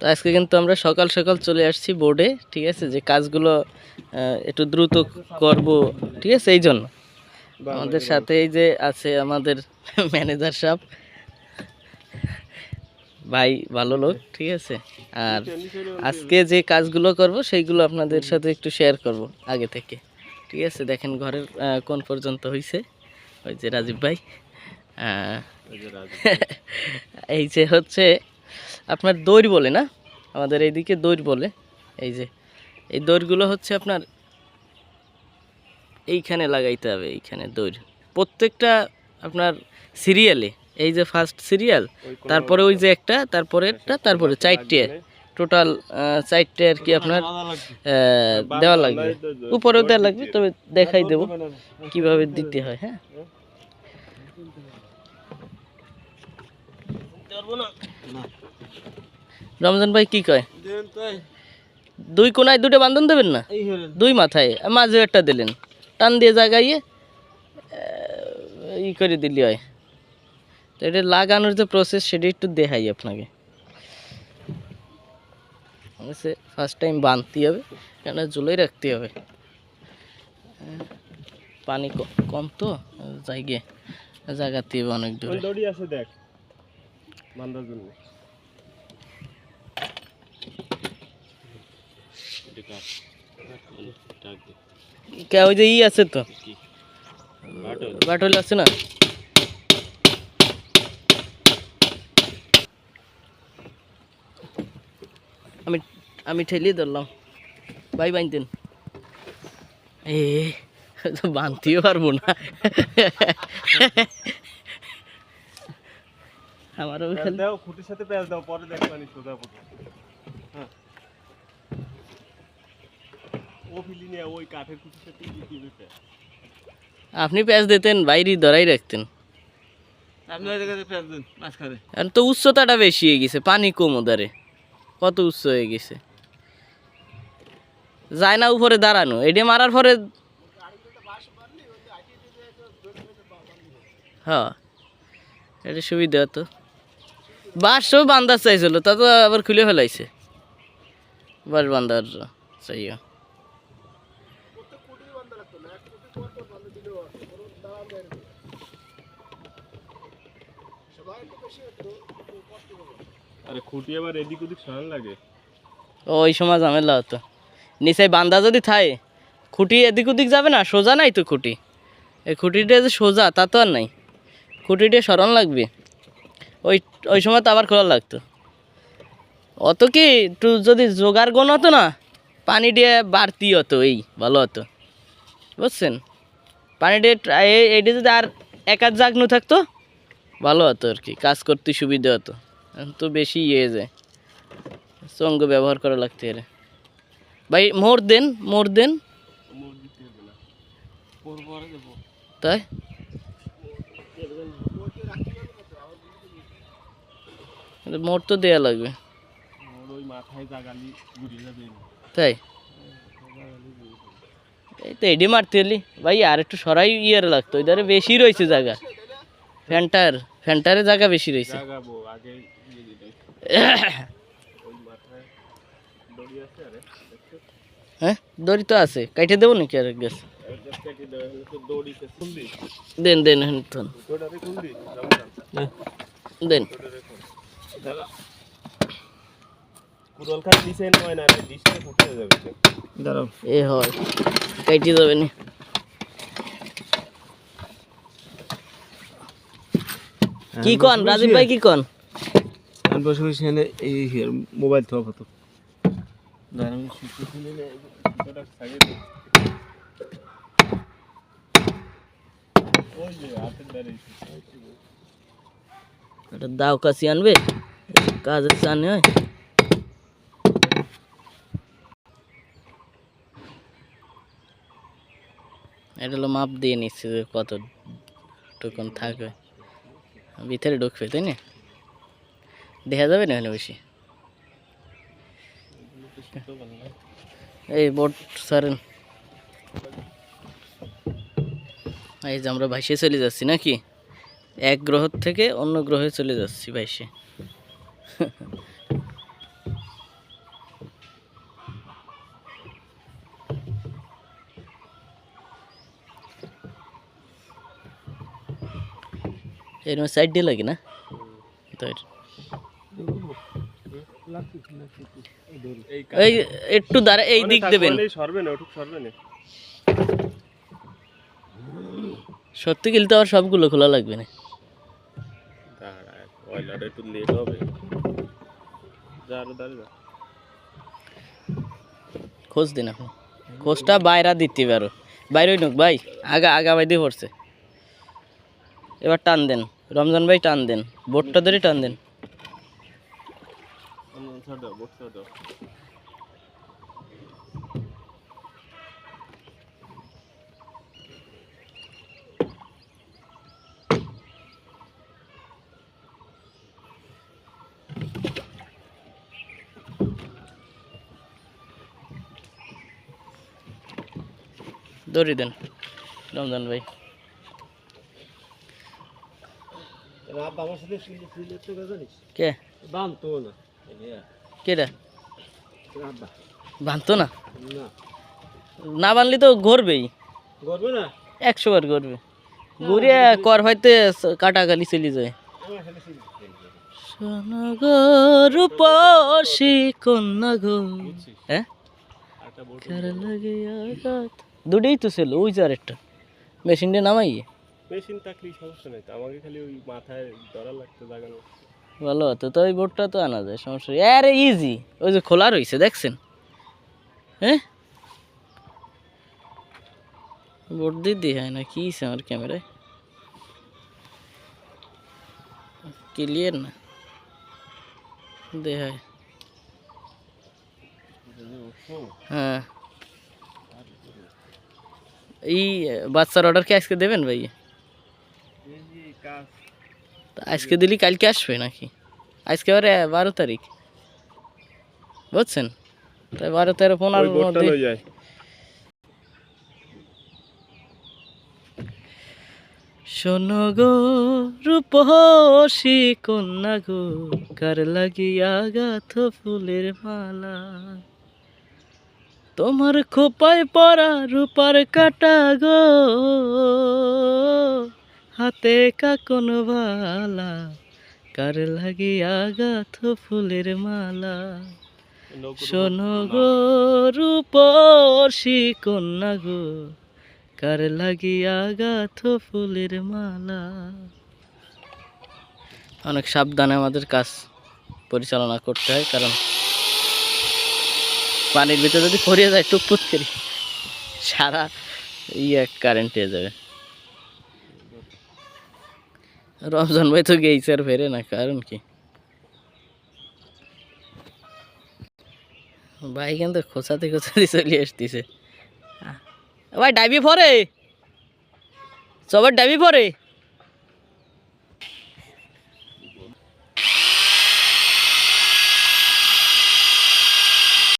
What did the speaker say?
তো আজকে কিন্তু আমরা সকাল সকাল চলে আসছি বোর্ডে ঠিক আছে? যে কাজগুলো একটু দ্রুত করব ঠিক আছে? এই জন্য। আমাদের সাথে এই যে আছে আমাদের ম্যানেজার সাহেব। ভাই ভালো লোক ঠিক আছে? আর আজকে যে কাজগুলো করব সেইগুলো আপনাদের সাথে একটু শেয়ার করব আগে থেকে। ঠিক আছে? দেখেন ঘরের কোন পর্যন্ত হয়েছে ওই যে রাজীব ভাই। এই যে হচ্ছে আপনার দৌড় বলে না? আমাদের এইদিকে দৌড় বলে। এই যে এই দৌড়গুলো হচ্ছে আপনার এইখানে লাগাইতে হবে এইখানে দৌড়। প্রত্যেকটা আপনার সিরিয়ালে এই যে ফার্স্ট সিরিয়াল তারপরে ওই যে একটা তারপরে একটা তারপরে চারটে টোটাল চারটে আর কি আপনার দেওয়া লাগবে। উপরেও দেওয়া লাগবে তবে দেখাই দেবো কীভাবে দিতে হয় হ্যাঁ? রমজান ভাই কি কয়? দুই কোনায় দুটো বান্ধন দেবেন না? দুই মাথায় মাঝে একটা দিলেন। টান দিয়ে জাগাইয়ে ই করে দিলি হয়। তো এটা লাগানোর যে প্রসেস সেটা একটু দেখাই আপনাকে। ফার্স্ট টাইম বাঁধতে হবে কেন ঝুলাই রাখতে হবে। পানি কম তো জায়গায় জায়গাতে হবে অনেক দূরে। আছে দেখ বান্ধার জন্য। কে ওই যে ই আছে তো বাটল আছে না আমি আমি ঠেলিয়ে ধরলাম ভাই বাঁধতেন এ তো বাঁধতেও পারব না আমারও খুঁটির সাথে পেঁয়াজ দাও পরে দেখ পানি সোজা পড়ে হ্যাঁ ও ফিলি নিয়ে ওই কাঠের খুঁটির সাথে দিয়ে দিবে পেঁয়াজ আপনি প্যাঁচ দিতেন বাইরে ধরাই রাখতেন। তো উচ্চতাটা বেশি হয়ে গেছে পানি কম ওদারে কত উচ্চ হয়ে গেছে। যায় না উপরে দাঁড়ানো এটা মারার পরে হ্যাঁ এটা সুবিধা তো বাঁশ সব বান্ধার চাইছিল তা তো আবার খুলে ফেলাইছে। বাঁশ বান্ধার চাইও আরে খুঁটি আবার এদিক ওদিক সরান লাগে। ওই সময় ঝামেলা হতো। নিচে বান্দা যদি থাকে খুঁটি এদিক ওদিক যাবে না? সোজা নাই তো খুঁটি। এই খুঁটিটা যে সোজা, তা তো আর নাই। খুঁটিটা সরণ লাগবে। ওই ওই সময় তো আবার খোলা লাগতো। অত কি একটু যদি জোগাড় গণ হতো না, পানি দিয়ে বাড়তি হতো, এই ভালো হতো। বুঝছেন? পানি দিয়ে এই এইটা যদি আর এক আধ জাগনু থাকতো ভালো হতো আর কি। কাজ করতে সুবিধা হতো। এখন তো বেশি ইয়ে যায়। সঙ্গ ব্যবহার করা লাগতে রে ভাই, মোর দেন মোর দেন। তাই? মোর তো দেয়া লাগবে। ওই তাই? এই তো এডি মারতে এলি। ভাই, আর একটু সরাই ইয়ে লাগতো। ইধারে বেশি রয়েছে জায়গা। ফ্যান্টার ফ্যান্টারে জায়গা বেশি রয়েছে। হ্যাঁ দড়ি তো আছে। কাইটে দেবো নাকি আর গ্যাস? দেন দেন হেন ওটারে খুলবি দেন এ হয় কাইটে যাবে না। কি কন? রাজীব ভাই কি কন? আমি বসে বসে এখানে এই মোবাইল তো হতো দাঁড়াও আমি সুতো খুলে নে ওটা সাইডে দে ওই যে হাতের দাঁড়িয়ে এটা দাও কাশি আনবে? কাজের চানে হয়। এটা হলো মাপ দিয়ে নিচ্ছে যে কত টুকুন থাকবে। ভিতরে ঢুকবে, তাই না? দেখা যাবে না এখানে বেশি এই বোট সারেন। এই যে আমরা ভাইসে চলে যাচ্ছি নাকি? এক গ্রহ থেকে অন্য গ্রহে চলে যাচ্ছি ভাইসে এরকম সাইড দিয়ে লাগে না তো এই একটু দাঁড়া এই দিক দেবেন সত্যি গেলে তো আবার সবগুলো খোলা লাগবে না একটু লেট হবে খোঁজ দিন আপনি খোঁজটা বাইরা দিতে পারো বাইরে নোক ভাই আগা আগা বাই দিয়ে পড়ছে এবার টান দেন রমজান ভাই টান দেন বোটটা ধরে টান দেন। দড়ি দেন রমজান ভাই। রাত আমার সাথে জানিস? কে? না। কেটা রাব্বা। বানতো না? তো ঘুরবেই না? একশো বার ঘুরবে ঘুরে কর হইতে কাটাকালি চলে যায়। কন্যা গো হ্যাঁ? দুটোই তো ছিল ওই যে আরেকটা। মেশিনটা নামাই মেশিন থাকলেই সমস্যা নেই তো। আমাকে খালি ওই মাথায় ধরা লাগতো লাগানো। ভালো হতো তো ওই বোর্ডটা তো আনা যায়, সমস্যা নেই। আরে ইজি ওই যে খোলা রয়েছে, দেখছেন? হ্যাঁ? বোর্ড দিয়ে দিয়ে হয় না, কি আমার ক্যামেরায়? ক্লিয়ার না। দে হয়। এই, বাচ্চার অর্ডার কি আজকে দেবেন ভাই আজকে দিলি কালকে আসবে নাকি? আজকে বারে বারো তারিখ। বুঝছেন? তাই বারো তেরো পনেরোর মধ্যে শোনো গো রূপসী কন্যা গো কার লাগিয়া গাথ ফুলের মালা? তোমার খোপায় পরা রূপার কাটা গো। হাতে কাকন বালা, কার লাগিয়া গাথ ফুলের মালা। শোনো গো রূপসী কন্যা গো, কার লাগিয়া গাথ ফুলের মালা। অনেক সাবধানে আমাদের কাজ পরিচালনা করতে হয়, কারণ পানির ভিতরে যদি পড়িয়ে যায় টুকপুত করি সারা ইয়ে কারেন্ট হয়ে যাবে। রমজান ভাই তো গেইছে আর ফেরে না, কারণ কি? ভাই কিন্তু খোঁচাতে খোঁচাতে চলে আসতেছে। ভাই, ডাইবি পরে? সবার ডাইবি পরে?